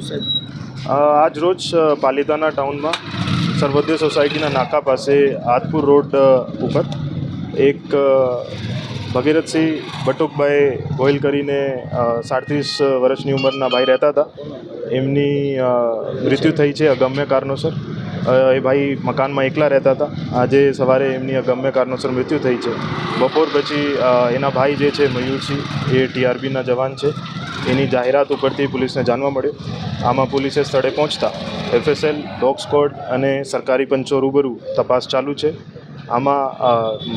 બનાવ્યું સાહેબ આજ રોજ પાલિતાના ટાઉનમાં સર્વોદય સોસાયટીના નાકા પાસે આદપુર રોડ ઉપર એક ભગીરથસિંહ બટુકભાઈ ગોયલ કરીને સાડત્રીસ વર્ષની ઉંમરના ભાઈ રહેતા હતા. એમની મૃત્યુ થઈ છે, અગમ્ય કારણોસર. એ ભાઈ મકાનમાં એકલા રહેતા હતા. આજે સવારે એમની અગમ્ય કારણોસર મૃત્યુ થઈ છે. બપોર પછી એના ભાઈ જે છે, મયુરસિંહ, એ ટીઆરબીના જવાન છે. એની જાહેરાત ઉપરથી પોલીસને જાણવા મળ્યું. આમાં પોલીસે સ્થળે પહોંચતા એફએસએલ ડોગ સ્કોડ અને સરકારી પંચો રૂબરૂ તપાસ ચાલુ છે. આમાં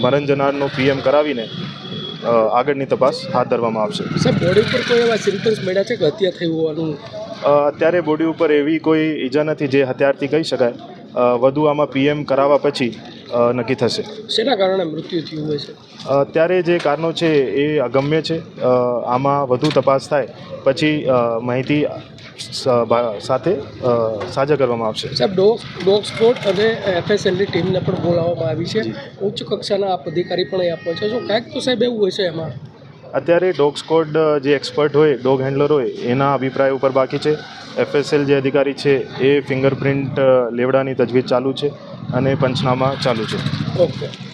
મરણ જનારનો પીએમ કરાવીને આગળની તપાસ હાથ ધરવામાં આવશે. સાહેબ બોડી ઉપર કોઈ એવા સિમ્ટમ્સ મળ્યા છે કે હત્યા થઈ હોવાનું? અત્યારે બોડી ઉપર એવી કોઈ ઈજા નથી જે હત્યારથી કહી શકાય. વધુ આમાં પીએમ કરાવવા પછી નક્કી થશે. શેના કારણે મૃત્યુ થયું હોય છે? અત્યારે જે કારણો છે એ અગમ્ય છે. આમાં વધુ તપાસ થાય પછી માહિતી સાથે સાજા કરવામાં આવશે. સાહેબ ડોગ ડોગ સ્પોટ અને એફએસએલની ટીમને પણ બોલાવવામાં આવી છે. ઉચ્ચ કક્ષાના આપ અધિકારી પણ અહીંયા પહોંચ્યા છો. કાંઈક તો સાહેબ એવું હોય છે એમાં. અત્યારે ડોગ સ્કોડ જે એક્સપર્ટ હોય ડોગ હેન્ડલર હોય એના અભિપ્રાય ઉપર બાકી છે. એફએસએલ જે અધિકારી છે એ ફિંગરપ્રિન્ટ લેવડાની તજવીજ ચાલુ છે. અને પંચનામા ચાલુ છે. ઓકે.